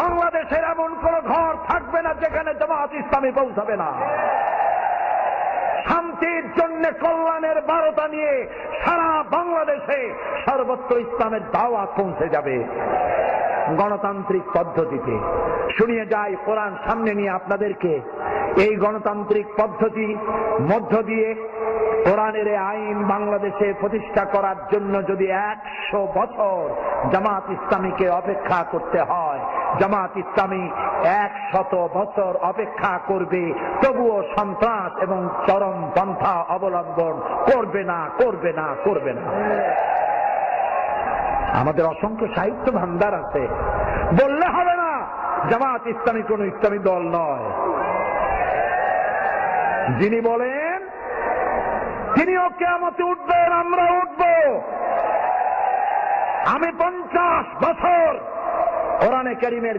বাংলাদেশের এমন কোন ঘর থাকবে না যেখানে জামাত ইসলামী পৌঁছাবে না। শান্তির জন্য কল্যাণের বারতা নিয়ে সারা বাংলাদেশে সর্বত্র ইসলামের দাওয়াত পৌঁছে যাবে। গণতান্ত্রিক পদ্ধতিতে। শুনিয়ে যাই কোরআন সামনে নিয়ে আপনাদেরকে। এই গণতান্ত্রিক পদ্ধতি মধ্য দিয়ে কোরআনের আইন বাংলাদেশে প্রতিষ্ঠা করার জন্য যদি একশো বছর জামাত ইসলামীকে অপেক্ষা করতে হয় জামাত ইসলামী একশত বছর অপেক্ষা করবে, তবুও সন্ত্রাস এবং চরম পন্থা অবলম্বন করবে না করবে না করবে না। আমাদের অসংখ্য সাহিত্য ভান্ডার আছে। বললে হবে না, জামাত ইসলামী কোন ইসলামী দল নয়। যিনি বলেন, তিনিও কেমতে উঠবেন আমরা উঠব। আমি পঞ্চাশ বছর কোরআনে করিমের